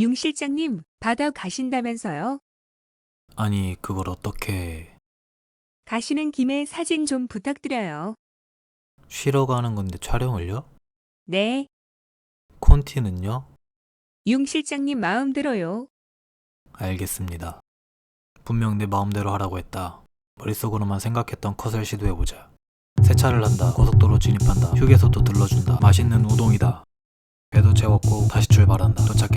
윤 실장님, 바다 가신다면서요? 아니, 그걸 어떻게 가시는 김에 사진 좀 부탁드려요. 쉬러 가는 건데 촬영을요? 네, 콘티는요? 윤 실장님 마음대로요. 알겠습니다. 분명 내 마음대로 하라고 했다. 머릿속으로만 생각했던 컷을 시도해보자. 세차를 한다. 고속도로 진입한다. 휴게소도 들러준다. 맛있는 우동이다. 배도 채웠고 다시 출발한다. 도착했다.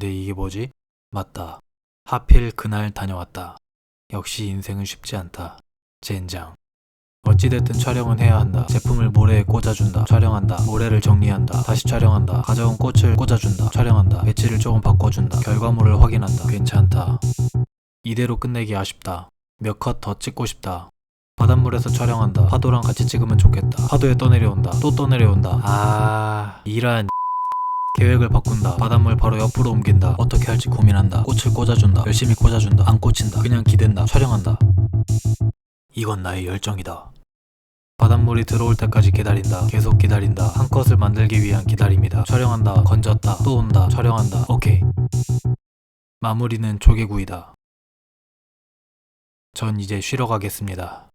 근데 이게 뭐지? 맞다. 하필 그날 다녀왔다. 역시 인생은 쉽지 않다. 젠장. 어찌됐든 촬영은 해야 한다. 제품을 모래에 꽂아준다. 촬영한다. 모래를 정리한다. 다시 촬영한다. 가져온 꽃을 꽂아준다. 촬영한다. 배치를 조금 바꿔준다. 결과물을 확인한다. 괜찮다. 이대로 끝내기 아쉽다. 몇 컷 더 찍고 싶다. 바닷물에서 촬영한다. 파도랑 같이 찍으면 좋겠다. 파도에 떠내려온다. 또 떠내려온다. 아, 이란. 계획을 바꾼다. 바닷물 바로 옆으로 옮긴다. 어떻게 할지 고민한다. 꽃을 꽂아준다. 열심히 꽂아준다. 안 꽂힌다. 그냥 기댄다. 촬영한다. 이건 나의 열정이다. 바닷물이 들어올 때까지 기다린다. 계속 기다린다. 한 컷을 만들기 위한 기다림이다. 촬영한다. 건졌다. 또 온다. 촬영한다. 오케이. 마무리는 조개구이다. 전 이제 쉬러 가겠습니다.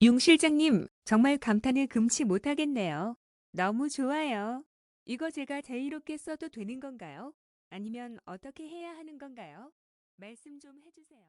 윤 실장님, 정말 감탄을 금치 못하겠네요. 너무 좋아요. 이거 제가 자유롭게 써도 되는 건가요? 아니면 어떻게 해야 하는 건가요? 말씀 좀 해주세요.